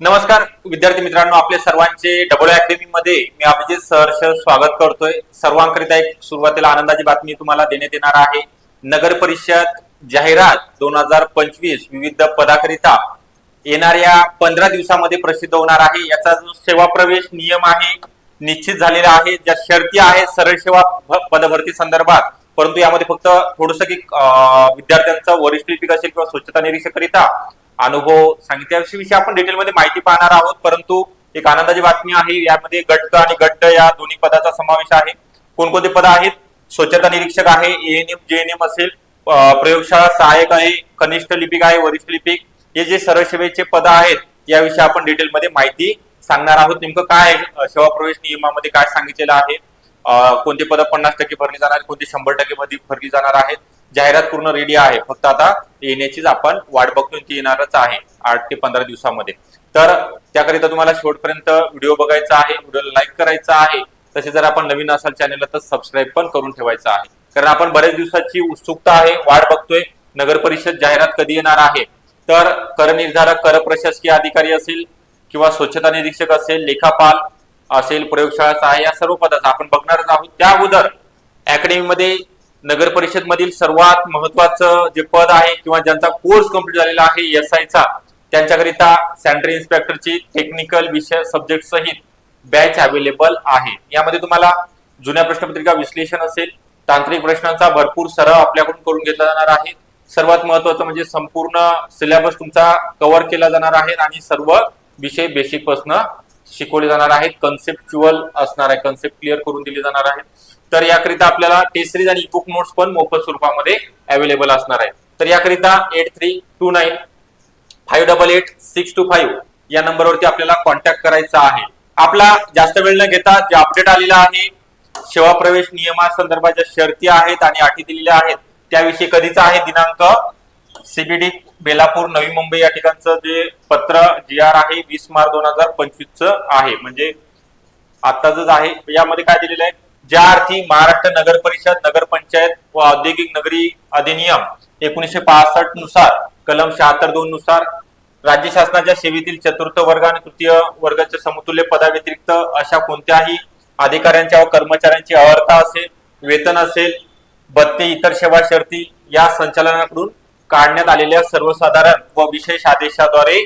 नमस्कार विद्यार्थी मित्रांनो आपले सर्वांचे डबल अकॅडमी मध्ये मी अभिजित सहर्ष स्वागत करतोय. सर्वांकरिता एक सुरुवातीला आनंदाची बातमी तुम्हाला देण्यात येणार आहे. नगर परिषद जाहिरात दोन हजार पंचवीस विविध पदाकरिता येणाऱ्या पंधरा दिवसामध्ये प्रसिद्ध होणार आहे. याचा जो सेवा प्रवेश नियम आहे निश्चित झालेला आहे. ज्या शर्ती आहे सरळ सेवा पदभरती संदर्भात. परंतु यामध्ये फक्त थोडस की अं, विद्यार्थ्यांचं वरिष्ठ लिपिक असेल किंवा स्वच्छता निरीक्षकरिता अनुभव सांगितल्याविषयी आपण डिटेलमध्ये माहिती पाहणार आहोत. परंतु एक आनंदाची बातमी आहे यामध्ये गट आणि गट या दोन्ही पदाचा समावेश आहे. कोणकोणते पद आहेत? स्वच्छता निरीक्षक आहे एएनएम जेएनएम असेल प्रयोगशाळा सहाय्यक आहे कनिष्ठ लिपिक आहे वरिष्ठ लिपिक. हे जे सरळ सेवेचे पद आहेत याविषयी आपण डिटेलमध्ये माहिती सांगणार आहोत. नेमकं काय आहे, सेवा प्रवेश नियमामध्ये काय सांगितलेलं आहे? कोणते पद पन्नास टक्के भरली जाणार कोणते शंभर टक्के मध्ये भरली जाणार आहेत? जाहिरात पूर्ण रेडी आहे. फक्त आता येण्याचीच आपण वाट बघतोय ती येणारच आहे आठ ते पंधरा दिवसामध्ये. तर त्याकरिता तुम्हाला शेवटपर्यंत व्हिडिओ बघायचा आहे व्हिडिओला लाईक करायचा आहे. तसे जर आपण नवीन असाल चॅनलला तर सबस्क्राईब पण करून ठेवायचं आहे. कारण आपण बऱ्याच दिवसाची उत्सुकता आहे वाट बघतोय. नगर परिषद जाहिरात कधी येणार आहे? तर करनिर्धारक कर प्रशासकीय अधिकारी असेल किंवा स्वच्छता निरीक्षक असेल लेखापाल असेल प्रयोगशाळा सहाय्य या सर्व पदाचा आपण बघणारच आहोत. त्या अगोदर अकॅडमीमध्ये नगर परिषद मधील सर्वात महत्वाचं जे पद आहे किंवा ज्यांचा कोर्स कंप्लीट झालेला आहे एस चा त्यांच्याकरिता सॅनिटरी इन्स्पेक्टरची टेक्निकल विषय सब्जेक्ट सहित बॅच अवेलेबल आहे. यामध्ये तुम्हाला जुन्या प्रश्नपत्रिका विश्लेषण असेल तांत्रिक प्रश्नांचा भरपूर सराव आपल्याकडून करून घेतला जाणार आहे. सर्वात महत्वाचं म्हणजे संपूर्ण सिलेबस तुमचा कव्हर केला जाणार आहे आणि सर्व विषय बेसिकपासून शिकवले जाणार आहेत. कन्सेप्च्युअल असणार आहे कन्सेप्ट क्लिअर करून दिले जाणार आहेत तर याकरिता आपल्याला टेस्ट सिरीज आणि बुक नोट्स पण मोफत स्वरूपामध्ये अवेलेबल असणार आहे. तर याकरिता eight three two nine five double eight six two five या नंबरवरती आपल्याला कॉन्टॅक्ट करायचा आहे. आपला जास्त वेळ न घेता जे अपडेट आलेला आहे सेवा प्रवेश नियमासंदर्भात ज्या शर्ती आहेत आणि अटी दिलेल्या आहेत त्याविषयी कधीचा आहे दिनांक? सीबीडी बेलापूर नवी मुंबई या ठिकाणचं जे पत्र जी आर आहे वीस मार्च दोन हजार पंचवीस आहे. म्हणजे आताच आहे. यामध्ये काय दिलेलं आहे? ज्या अर्थी महाराष्ट्र नगर परिषद नगर पंचायत व औद्योगिक नगरी अधिनियम एकोणीसशे पासष्टनुसार कलम शहात्तर दोन नुसार राज्य शासनाच्या सेवेतील चतुर्थ वर्ग आणि तृतीय वर्गाच्या समतुल्य पदाव्यतिरिक्त अशा कोणत्याही अधिकाऱ्यांच्या व कर्मचाऱ्यांची अर्थता असेल वेतन असेल भत्ते इतर सेवा शर्ती या संचालनाकडून काढण्यात आलेल्या सर्वसाधारण व विशेष आदेशाद्वारे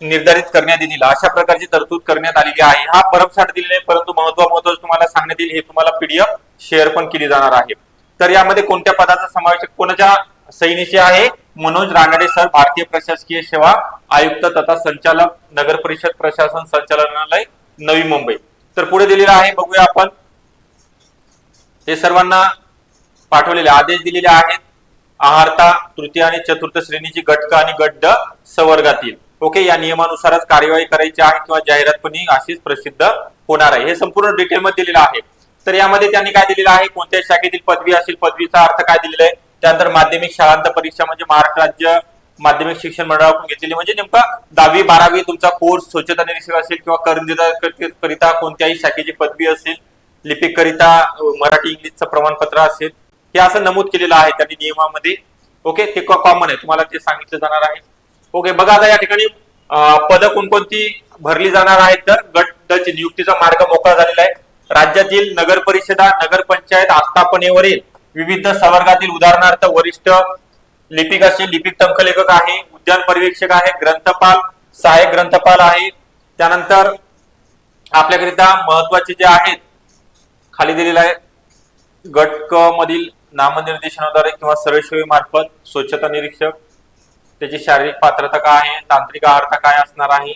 निर्धारित करण्यात येतील. अशा प्रकारची तरतूद करण्यात आलेली आहे. हा परमसाठ दिलेला आहे परंतु महत्त्व महत्वाचं तुम्हाला सांगण्यात येईल हे तुम्हाला पीडीएफ शेअर पण केली जाणार आहे. तर यामध्ये कोणत्या पदाचा समावेश कोणाच्या सैनिशी आहे? मनोज रानडे सर भारतीय प्रशासकीय सेवा आयुक्त तथा संचालक नगर परिषद प्रशासन संचालनालय नवी मुंबई. तर पुढे दिलेलं आहे बघूया आपण. हे सर्वांना पाठवलेले आदेश दिलेले आहेत. आहारता तृतीय आणि चतुर्थ श्रेणीची घटक आणि गड्ड सवर्गातील. ओके या नियमानुसारच कार्यवाही करायची आहे किंवा जाहिरात पण अशीच प्रसिद्ध होणार आहे. हे संपूर्ण डिटेलमध्ये दिलेलं आहे. तर यामध्ये त्यांनी काय दिलेलं आहे? कोणत्या शाखेतील पदवी असेल? पदवीचा अर्थ काय दिलेला आहे? त्यानंतर माध्यमिक शाळांत परीक्षा म्हणजे महाराष्ट्र राज्य माध्यमिक शिक्षण मंडळाकडून घेतलेली म्हणजे नेमका दहावी बारावी तुमचा कोर्स स्वच्छता निरीक्षक असेल किंवा करंदिदा करिता कोणत्याही शाखेची पदवी असेल लिपिक करिता मराठी इंग्लिशचं प्रमाणपत्र असेल हे असं नमूद केलेलं आहे त्यांनी नियमामध्ये. ओके ते कॉमन आहे. तुम्हाला ते सांगितलं जाणार आहे ओके बघा आता या ठिकाणी पद कोणकोणती भरली जाणार आहेत तर गट ड नियुक्तीचा मार्ग मोकळा झालेला आहे. राज्यातील नगर परिषदा नगर पंचायत आस्थापनेवरील विविध संवर्गातील उदाहरणार्थ वरिष्ठ लिपिक असेल लिपिक टंकलेखक आहे उद्यान पर्यवेक्षक आहे ग्रंथपाल सहाय्यक ग्रंथपाल आहे. त्यानंतर आपल्याकरिता महत्त्वाचे जे आहेत खाली दिलेलं आहे गट क मधील नामनिर्देशनाद्वारे किंवा सरळ मार्फत स्वच्छता निरीक्षक त्याची शारीरिक पात्रता काय आहे तांत्रिक अर्थ काय असणार आहे?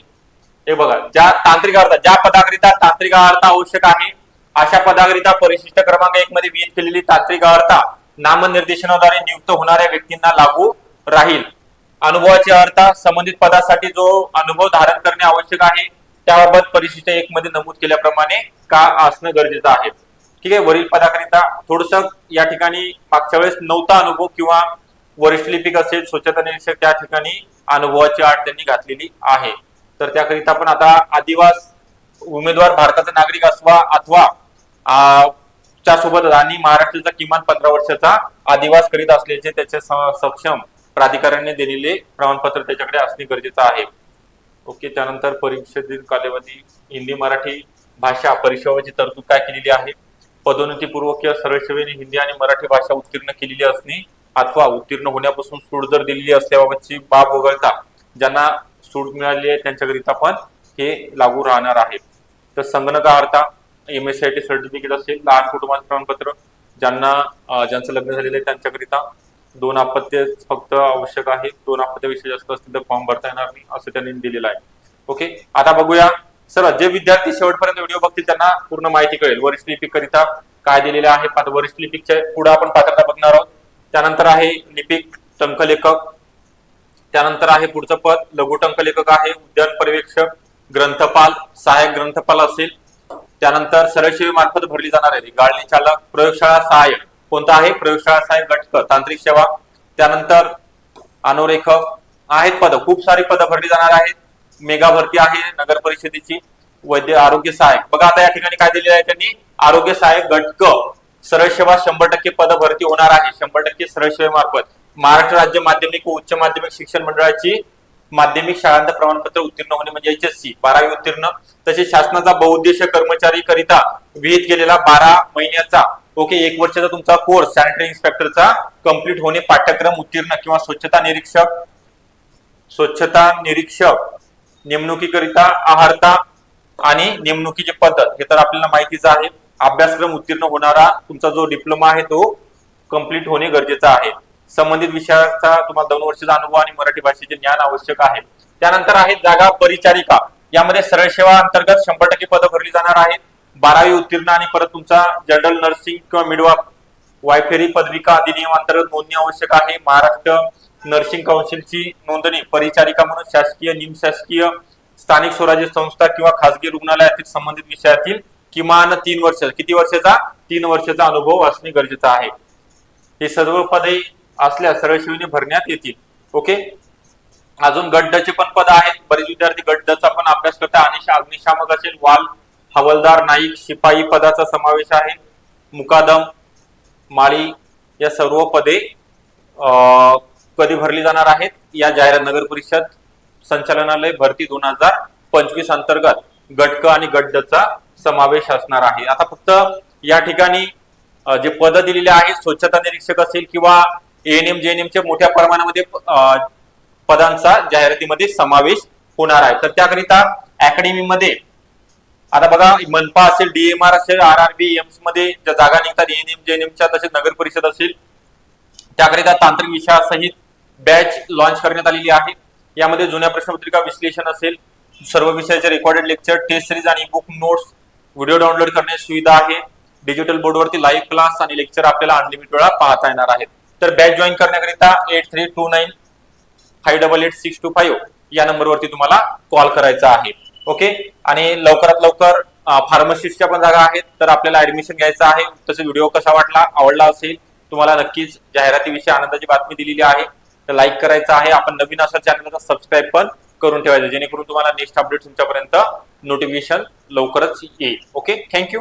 हे बघा ज्या तांत्रिक अर्थ ज्या पदाकरिता तांत्रिक अर्थ आवश्यक आहे अशा पदाकरिता परिशिष्ट क्रमांक एक मध्ये विहित केलेली तांत्रिक अर्थ नामनिर्देशनाद्वारे नियुक्त होणाऱ्या व्यक्तींना लागू राहील. अनुभवाची अर्था संबंधित पदासाठी जो अनुभव धारण करणे आवश्यक आहे त्याबाबत परिशिष्ट एक मध्ये नमूद केल्याप्रमाणे का असणं गरजेचं आहे. ठीक आहे वरील पदाकरिता थोडस या ठिकाणी मागच्या वेळेस नव्हता अनुभव किंवा वरिष्ठ लिपिक असेल स्वच्छता निरीक्षक त्या ठिकाणी अनुभवाची आठ त्यांनी घातलेली आहे. तर त्याकरिता पण आता आदिवास उमेदवार भारताचा नागरिक असवा अथवा च्या सोबत आणि महाराष्ट्राचा किमान पंधरा वर्षाचा आदिवास करीत असल्याचे त्याचे सक्षम प्राधिकाऱ्याने दिलेले प्रमाणपत्र त्याच्याकडे असणे गरजेचं आहे. ओके त्यानंतर परीक्षेतील कालावधी हिंदी मराठी भाषा परिषदेची तरतूद काय केलेली आहे? पदोन्नतीपूर्वक किंवा सरळ सेवेने हिंदी आणि मराठी भाषा उत्तीर्ण केलेली असणे अथवा उत्तीर्ण होण्यापासून सूट जर दिलेली असल्याबाबतची बाब वगळता ज्यांना सूट मिळाली आहे त्यांच्याकरिता पण हे लागू राहणार आहे. तर संगणकार्था M S C I T certificate असेल लहान कुटुंबाचं प्रमाणपत्र ज्यांना ज्यांचं लग्न झालेलं आहे त्यांच्याकरिता दोन अपत्य फक्त आवश्यक आहे. दोन अपत्याविषयी जास्त असतील तर फॉर्म भरता येणार नाही असं त्यांनी दिलेलं आहे. ओके? आता बघूया. सर जे विद्यार्थी शेवटपर्यंत व्हिडिओ बघतील त्यांना पूर्ण माहिती कळेल. वरिष्ठ लिपिक करिता काय दिलेलं आहे. वरिष्ठ लिपिकच्या पुढे आपण पात्रता बघणार आहोत. त्यानंतर आहे लिपिक टंकलेखक. त्यानंतर आहे पुढचं पद लघु टंकलेखक आहे उद्यान पर्यवेक्षक ग्रंथपाल सहाय्यक ग्रंथपाल असेल. त्यानंतर सरळशेवी मार्फत भरली जाणार आहे. गाळणी चालक प्रयोगशाळा सहाय्यक. कोणता आहे? प्रयोगशाळा सहाय्यक घटक तांत्रिक सेवा. त्यानंतर अनुरेखक. आहेत पद खूप सारी पदं भरली जाणार आहेत. मेगा भरती आहे नगर परिषदेची. वैद्य आरोग्य सहाय्यक. बघा आता या ठिकाणी काय दिलेलं आहे त्यांनी. आरोग्य सहाय्यक घटक. सरळ सेवा शंभर टक्के पद भरती होणार आहे. शंभर टक्के सरळ सेवेमार्फत महाराष्ट्र राज्य माध्यमिक व उच्च माध्यमिक शिक्षण मंडळाची माध्यमिक शाळांत प्रमाणपत्र उत्तीर्ण होणे म्हणजे एच एस सी बारावी उत्तीर्ण. तसेच शासनाचा बहुउद्देश कर्मचारी करिता विहित केलेला बारा महिन्याचा ओके एक वर्षाचा तुमचा कोर्स सॅनिटरी इन्स्पेक्टरचा कंप्लीट होणे पाठ्यक्रम उत्तीर्ण किंवा स्वच्छता निरीक्षक स्वच्छता निरीक्षक नेमणुकीकरिता आहारता आणि नेमणुकीची पद्धत हे तर आपल्याला माहितीच आहे. अभ्यासक्रम उत्तीर्ण होणारा तुमचा जो डिप्लोमा आहे तो कंप्लीट होणे गरजेचं आहे. संबंधित विषयाचा तुम्हाला दोन वर्षाचा अनुभव आणि मराठी भाषेचे ज्ञान आवश्यक आहे. त्यानंतर आहे जागा परिचारिका. यामध्ये सरळ सेवा अंतर्गत शंभर टक्के पदं भरली जाणार आहेत. बारावी उत्तीर्ण आणि परत तुमचा जनरल नर्सिंग किंवा मिडवा वायफेरी पदविका अधिनियम अंतर्गत नोंदणी आवश्यक आहे. महाराष्ट्र नर्सिंग काउन्सिलची नोंदणी परिचारिका म्हणून शासकीय निमशासकीय स्थानिक स्वराज्य संस्था किंवा खासगी रुग्णालयातील संबंधित विषयातील किमान तीन वर्ष किती वर्षाचा? तीन वर्षाचा अनुभव असणे गरजेचं आहे. हे सर्व पदे असल्यास सरळ शिवने भरण्यात येतील. ओके अजून गड्डचे पण पद आहेत. बरेच विद्यार्थी गड्डचा पण अभ्यास करतात. आणि अग्निशामक असेल वाल हवलदार नाईक शिपाई पदाचा समावेश आहे. मुकादम माळी या सर्व पदे अं, कधी भरली जाणार आहेत? या जाहिरात नगर परिषद संचालनालय भरती दोन हजार पंचवीस अंतर्गत. गटक आणि गड्डचा समावेश असणार आहे. आता फक्त या ठिकाणी जे पद दिलेले आहेत स्वच्छता निरीक्षक असेल किंवा एएनएम जेएनएमचे मोठ्या प्रमाणामध्ये पदांचा जाहिरातीमध्ये समावेश होणार आहे. तर त्याकरिता अकॅडमीमध्ये आता बघा मनपा असेल डीएमआर असेल आर आर बी एम्समध्ये ज्या जागा निघतात एएनएम जेएनएमच्या तसेच नगर परिषद असेल त्याकरिता तांत्रिक विषयासहित बॅच लॉन्च करण्यात आलेली आहे. यामध्ये जुन्या प्रश्नपत्रिका विश्लेषण असेल सर्व विषयाचे रेकॉर्डेड लेक्चर टेस्ट सिरीज आणि बुक नोट्स व्हिडिओ डाउनलोड करण्याची सुविधा आहे. डिजिटल बोर्डवरती लाईव्ह क्लास आणि लेक्चर आपल्याला अनलिमिटेड वेळा पाहता येणार आहेत. तर बॅच जॉईन करण्याकरिता eight three two nine five double eight six two five या नंबरवरती तुम्हाला कॉल करायचा आहे. ओके आणि लवकरात लवकर फार्मसिस्टच्या पण जागा आहेत. तर आपल्याला ऍडमिशन घ्यायचं आहे. तसे व्हिडिओ कसा वाटला आवडला असेल तुम्हाला नक्कीच जाहिरातीविषयी आनंदाची बातमी दिलेली आहे. तर लाईक करायचं आहे. आपण नवीन असा चॅनलला सबस्क्राईब पण करून ठेवायचं जेणेकरून तुम्हाला नेक्स्ट अपडेट तुमच्यापर्यंत नोटिफिकेशन लवकरच येईल. Okay thank you